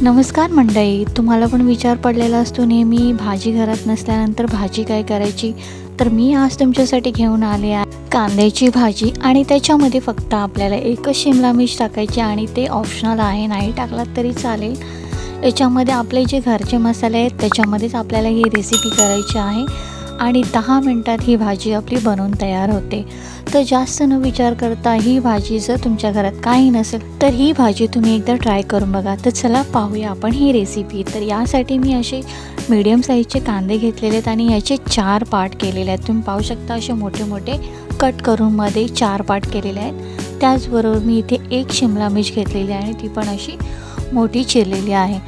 नमस्कार मंडळी तुम्हाला पण विचार पडलेला असतो नेहमी भाजी घरात नसल्यानंतर भाजी काय करायची? तर मी आज तुमच्यासाठी घेऊन आले आहे कांद्याची भाजी आणि त्याच्यामध्ये फक्त आपल्याला एकच शिमला मिर्च टाकायची आणि ते ऑप्शनल आहे नाही टाकलात तरी चालेल. याच्यामध्ये आपले जे घरचे मसाले आहेत त्याच्यामध्येच आपल्याला ही रेसिपी करायची आहे. आणि दहा मिनटात ही भाजी आपली बनवून तयार होते. तर जास्त न विचार करता ही भाजी जर तुमच्या घरात काही नसेल तर ही भाजी तुम्ही एकदा ट्राय करून बघा. तर चला पाहूया आपण ही रेसिपी तर यासाठी मी असे मीडियम साईजचे कांदे घेतलेले आहेत आणि याचे चार पार्ट केलेले आहेत. तुम्ही पाहू शकता असे मोठे मोठे कट करून मध्ये चार पार्ट केलेले आहेत. त्याचबरोबर मी इथे एक शिमला मिर्च घेतलेली आहे आणि ती पण अशी मोठी चिरलेली आहे.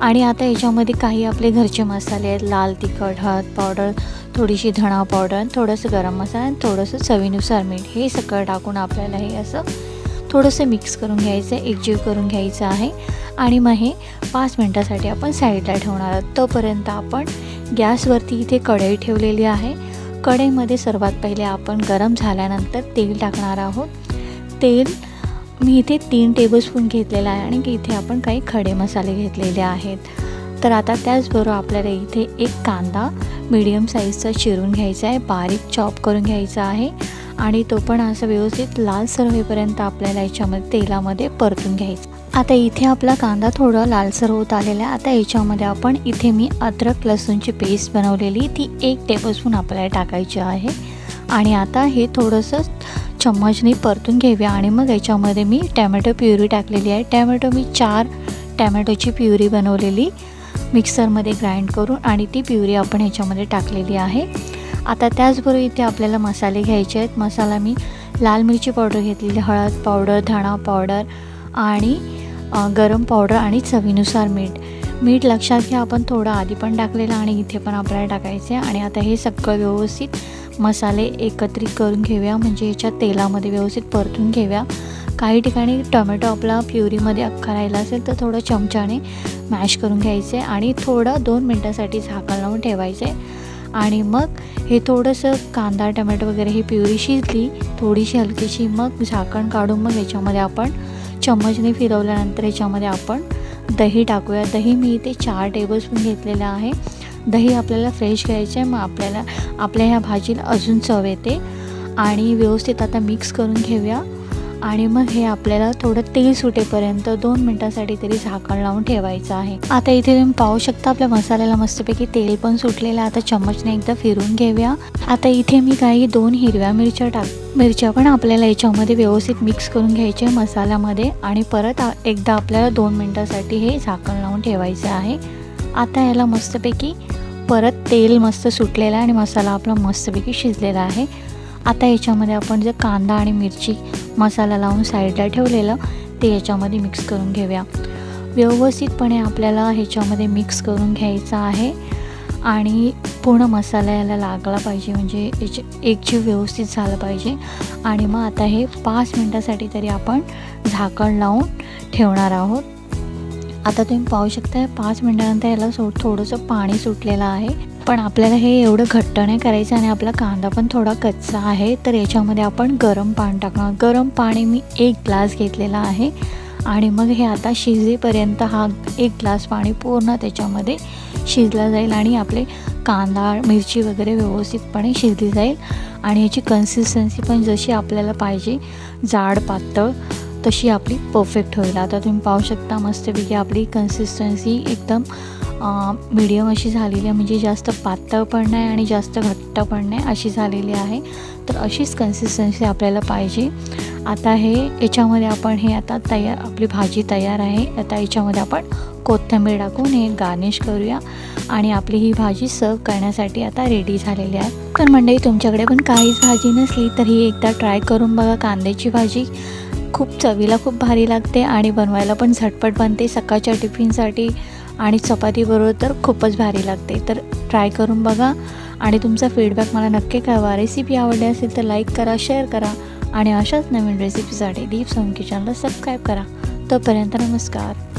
आणि आता याच्यामध्ये काही आपले घरचे मसाले आहेत. लाल तिखट हळद पावडर थोडीशी धणा पावडर थोडंसं गरम मसाला आणि थोडंसं चवीनुसार मीठ. हे सगळं टाकून आपल्याला हे असं थोडंसं मिक्स करून घ्यायचं आहे. एकजीव करून घ्यायचं आहे. आणि मग हे पाच मिनटासाठी आपण साईडला ठेवणार आहोत. तोपर्यंत आपण गॅसवरती इथे कढई ठेवलेली आहे. कढईमध्ये सर्वात पहिले आपण गरम झाल्यानंतर तेल टाकणार आहोत. तेल मी इथे तीन टेबलस्पून घेतलेला आहे आणि इथे आपण काही खडे मसाले घेतलेले आहेत. तर आता त्याचबरोबर आपल्याला इथे एक कांदा मीडियम साईजचा चिरून घ्यायचा आहे. बारीक चॉप करून घ्यायचा आहे. आणि तो पण असं व्यवस्थित लालसर होईपर्यंत आपल्याला याच्यामध्ये तेलामध्ये परतून घ्यायचा. आता इथे आपला कांदा थोडा लालसर होत आलेला आहे. आता याच्यामध्ये आपण इथे मी अद्रक लसूणची पेस्ट बनवलेली. ती एक टेबलस्पून आपल्याला टाकायची आहे. आणि आता हे थोडंसं चम्मचने परतून घेऊया. आणि मग याच्यामध्ये मी टॅमॅटो प्युरी टाकलेली आहे. टॅमॅटो मी चार टॅमॅटोची प्युरी बनवलेली. मिक्सरमध्ये ग्राइंड करून आणि ती प्युरी आपण ह्याच्यामध्ये टाकलेली आहे. आता त्याचबरोबर इथे आपल्याला मसाले घ्यायचे आहेत. मसाला मी लाल मिरची पावडर घेतलेली हळद पावडर धणा पावडर आणि गरम पावडर आणि चवीनुसार मीठ. मीठ लक्षात घ्या आपण थोडं आधी पण टाकलेलं आणि इथे पण आपल्याला टाकायचं आहे. आणि आता हे सगळं व्यवस्थित मसाले एकत्रित करून घेऊया. म्हणजे ह्याच्या तेलामध्ये व्यवस्थित परतून घेऊया. काही ठिकाणी टोमॅटो आपला प्युरीमध्ये अख्खा राहिला असेल तर थोडं चमच्याने मॅश करून घ्यायचे आणि थोडं दोन मिनटासाठी झाकण लावून ठेवायचे. आणि मग हे थोडंसं कांदा टमॅटो वगैरे ही प्युरी शिजली थोडीशी हलकीशी मग झाकण काढून मग याच्यामध्ये आपण चम्मचने फिरवल्यानंतर याच्यामध्ये आपण दही टाकूया. दही मी इथे चार टेबलस्पून घेतलेलं आहे. दही आपल्याला फ्रेश घ्यायचं आहे. मग आपल्याला आपल्या ह्या भाजीला अजून चव येते. आणि व्यवस्थित आता मिक्स करून घेऊया. आणि मग हे आपल्याला थोडं तेल सुटेपर्यंत दोन मिनटासाठी तरी झाकण लावून ठेवायचं आहे. आता इथे तुम्ही पाहू शकता आपल्या मसाल्याला मस्तपैकी तेल पण सुटलेलं आहे. आता चम्मचने एकदा फिरून घेऊया. आता इथे मी काही दोन हिरव्या मिरच्या टाक मिरच्या पण आपल्याला याच्यामध्ये व्यवस्थित मिक्स करून घ्यायचे मसाल्यामध्ये. आणि परत एकदा आपल्याला दोन मिनटासाठी हे झाकण लावून ठेवायचं आहे. आता याला मस्तपैकी परत तेल मस्त सुटलेलं आहे आणि मसाला आपला मस्तपैकी शिजलेला आहे. आता याच्यामध्ये आपण जे कांदा आणि मिरची मसाला लावून साईडला ठेवलेलं ते याच्यामध्ये मिक्स करून घेऊया. व्यवस्थितपणे आपल्याला ह्याच्यामध्ये मिक्स करून घ्यायचं आहे. आणि पूर्ण मसाला याला लागला पाहिजे म्हणजे याचे एकजीव व्यवस्थित झालं पाहिजे. आणि मग आता हे पाच मिनटासाठी तरी आपण झाकण लावून ठेवणार आहोत. आता तुम्ही पाहू शकता पाच मिनटानंतर याला सो थोडंसं पाणी सुटलेलं आहे. पण आपल्याला हे एवढं घट्ट नाही करायचं आणि आपला कांदा पण थोडा कच्चा आहे तर याच्यामध्ये आपण गरम पाणी टाकणार. गरम पाणी मी एक ग्लास घेतलेला आहे आणि मग हे आता शिजेपर्यंत हा एक ग्लास पाणी पूर्ण त्याच्यामध्ये शिजला जाईल आणि आपले कांदा मिरची वगैरे व्यवस्थितपणे शिजली जाईल. आणि याची कन्सिस्टन्सी पण जशी आपल्याला पाहिजे जाड पातळ तशी आपली परफेक्ट होईल. आता तुम्ही पाहू शकता मस्तपैकी आपली कन्सिस्टन्सी एकदम मीडियम अशी झालेली आहे. म्हणजे जास्त पातळ पण नाही आणि जास्त घट्ट पण नाही अशी झालेली आहे. तर अशीच कन्सिस्टन्सी आपल्याला पाहिजे. आता हे याच्यामध्ये आपण हे आता तयार आपली भाजी तयार आहे. आता याच्यामध्ये आपण कोथिंबीर टाकून हे गार्निश करूया. आणि आपली ही भाजी सर्व करण्यासाठी आता रेडी झालेली आहे. तर मंडळी तुमच्याकडे पण काहीच भाजी नसली तर ही एकदा ट्राय करून बघा कांद्याची भाजी. खूप चवीला खूप भारी लागते आणि बनवायला पण झटपट बनते. सकाळच्या टिफिनसाठी आणि चपातीबरोबर तर खूपच भारी लागते. तर ट्राय करून बघा. आणि तुमचा फीडबॅक मला नक्की कळवा. रेसिपी आवडली असेल तर लाईक करा शेअर करा. आणि अशाच नवीन रेसिपीसाठी डीप सोम किचनला सबस्क्राईब करा. तोपर्यंत नमस्कार.